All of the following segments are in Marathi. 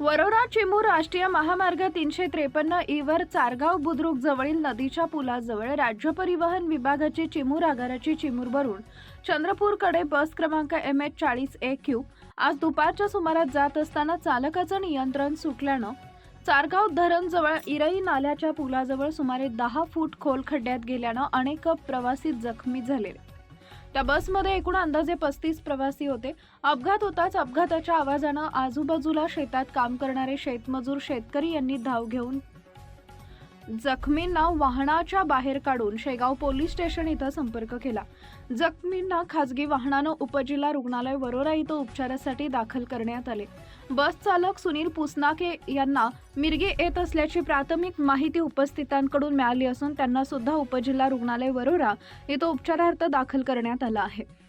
वरोरा चिमूर राष्ट्रीय महामार्ग तीनशे त्रेपन्न ईवर चारगाव बुद्रुक जवळील नदीच्या पुलाजवळ राज्य परिवहन विभागाची चिमूर आगाराची चिमूरवरून चंद्रपूरकडे बस क्रमांक एम एच चाळीस ए क्यू. आज दुपारच्या सुमारास जात असताना चालकाचं नियंत्रण सुटल्यानं चारगाव धरणजवळ इरई नाल्याच्या पुलाजवळ सुमारे दहा फूट खोल खड्ड्यात गेल्यानं अनेक प्रवासी जखमी झाले. त्या बसमध्ये एकूण अंदाजे पस्तीस प्रवासी होते. अपघात होताच अपघाताच्या आवाजानं आजूबाजूला शेतात काम करणारे शेतमजूर शेतकरी यांनी धाव घेऊन जखमींना वाहनाच्या बाहेर काढून शेगाव पोलीस स्टेशन इथं संपर्क केला. जखमींना खासगी वाहनानं उपजिल्हा रुग्णालय वरोरा इथं उपचारासाठी दाखल करण्यात आले. बस चालक सुनील पुसनाके यांना मिरगे येत असल्याची प्राथमिक माहिती उपस्थितांकडून मिळाली असून त्यांना सुद्धा उपजिल्हा रुग्णालय वरोरा इथं उपचारार्थ दाखल करण्यात आलं आहे.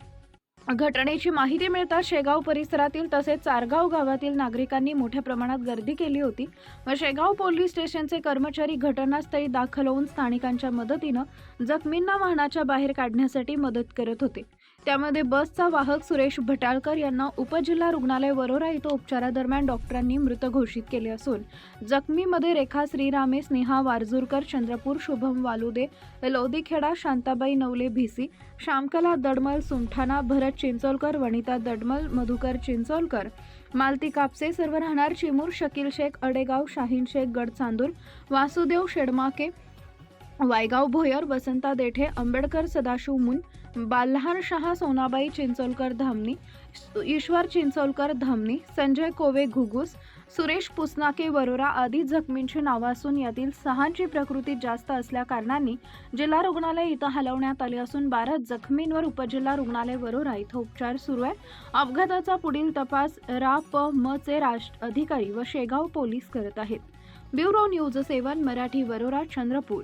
घटनेची माहिती मिळताच शेगाव परिसरातील तसेच चारगाव गावातील नागरिकांनी मोठ्या प्रमाणात गर्दी केली होती. व शेगाव पोलीस स्टेशनचे कर्मचारी घटनास्थळी दाखल होऊन स्थानिकांच्या मदतीनं जखमींना वाहनाच्या बाहेर काढण्यासाठी मदत करत होते. त्यामध्ये बसचा वाहक सुरेश भटाळकर यांना उपजिल्हा रुग्णालय वरोरा इथं उपचारादरम्यान डॉक्टरांनी मृत घोषित केले असून जखमीमध्ये रेखा श्रीरामे स्नेहा वारजूरकर चंद्रपूर शुभम वालुदे लोदीखेडा शांताबाई नवले भिसी श्यामकला दडमल सुमठाणा भरत चिंचोलकर वनिता दडमल मधुकर चिंचोलकर मालती कापसे सर्व राहणार चिमूर शकील शेख अडेगाव शाहीन शेख गडचांदूर वासुदेव शेडमाके वायगाव भोयर वसंता देठे आंबेडकर सदाशिव मुन बाल्हार शहा सोनाबाई चिंचोलकर धामणी ईश्वर चिंचोलकर धामणी संजय कोवे घुगुस सुरेश पुसनाके वरोरा आदी जखमींची नावं असून यातील सहांची प्रकृती जास्त असल्याकारणाने जिल्हा रुग्णालय इथं हलवण्यात आले असून बारा जखमींवर उपजिल्हा रुग्णालय वरोरा इथं उपचार सुरू आहे अपघाताचा पुढील तपास रा प म चे राष्ट्र अधिकारी व शेगाव पोलीस करत आहेत. Bureau news seven Marathi Warora Chandrapur.